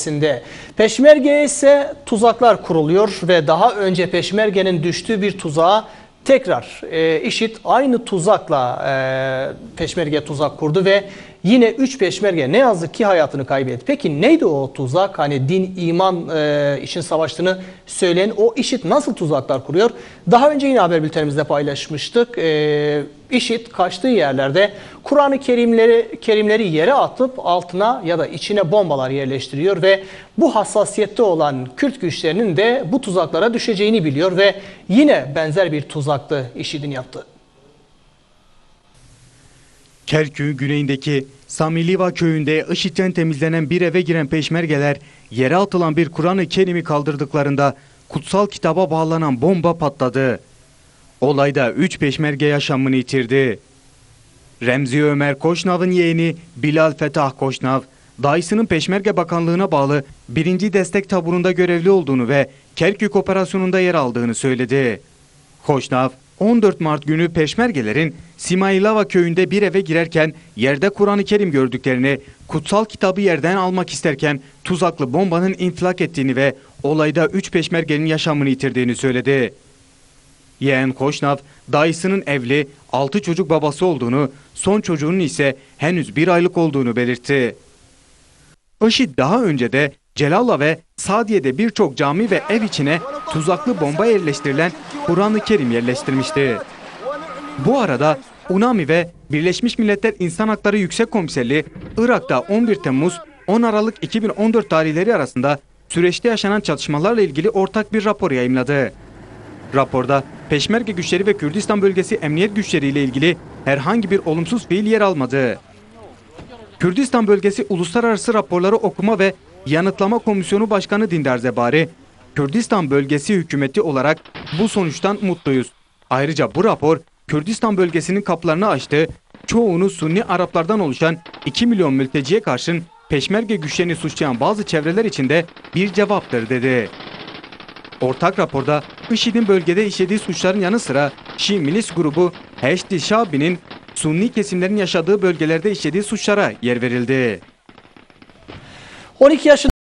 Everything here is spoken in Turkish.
Sinde. Peşmergeye ise tuzaklar kuruluyor ve daha önce Peşmerge'nin düştüğü bir tuzağa tekrar e, IŞİD aynı tuzakla e, Peşmerge tuzak kurdu ve yine 3 Peşmerge ne yazık ki hayatını kaybetti. Peki neydi o tuzak? Hani din, iman e, için savaştığını söyleyen o IŞİD nasıl tuzaklar kuruyor? Daha önce yine haber bültenimizde paylaşmıştık. E, IŞİD kaçtığı yerlerde Kur'an-ı Kerimleri, Kerimleri yere atıp altına ya da içine bombalar yerleştiriyor ve bu hassasiyette olan Kürt güçlerinin de bu tuzaklara düşeceğini biliyor ve yine benzer bir tuzaktı IŞİD'in yaptığı. Kerkük'ün güneyindeki Samiliva köyünde IŞİD'den temizlenen bir eve giren peşmergeler yere atılan bir Kur'an-ı Kerim'i kaldırdıklarında kutsal kitaba bağlanan bomba patladı. Olayda 3 peşmerge yaşamını yitirdi. Remzi Ömer Koşnav'ın yeğeni Bilal Fetah Koşnav, dayısının Peşmerge Bakanlığı'na bağlı 1. Destek Taburu'nda görevli olduğunu ve Kerkük operasyonunda yer aldığını söyledi. Koşnav, 14 Mart günü Peşmergelerin Simailava köyünde bir eve girerken yerde Kur'an-ı Kerim gördüklerini, kutsal kitabı yerden almak isterken tuzaklı bombanın infilak ettiğini ve olayda 3 Peşmergenin yaşamını yitirdiğini söyledi. Yeğen Koşnav, dayısının evli, 6 çocuk babası olduğunu, son çocuğunun ise henüz bir aylık olduğunu belirtti. IŞİD daha önce de Celalla ve Sadiye'de birçok cami ve ev içine tuzaklı bomba yerleştirilen Kur'an-ı Kerim yerleştirmişti. Bu arada UNAMI ve Birleşmiş Milletler İnsan Hakları Yüksek Komiserliği Irak'ta 11 Temmuz 10 Aralık 2014 tarihleri arasında süreçte yaşanan çatışmalarla ilgili ortak bir rapor yayımladı. Raporda Peşmerge güçleri ve Kürdistan bölgesi emniyet güçleriyle ilgili herhangi bir olumsuz fiil yer almadı. Kürdistan bölgesi uluslararası raporları okuma ve yanıtlama komisyonu başkanı Dindar Zebari, Kürdistan bölgesi hükümeti olarak bu sonuçtan mutluyuz. Ayrıca bu rapor Kürdistan bölgesinin kapılarını açtı, çoğunu Sunni Araplardan oluşan 2 milyon mülteciye karşın peşmerge güçlerini suçlayan bazı çevreler içinde bir cevaptır dedi. Ortak raporda IŞİD'in bölgede işlediği suçların yanı sıra Şii milis grubu Heşti Şabi'nin Sunni kesimlerin yaşadığı bölgelerde işlediği suçlara yer verildi. 12 yaşında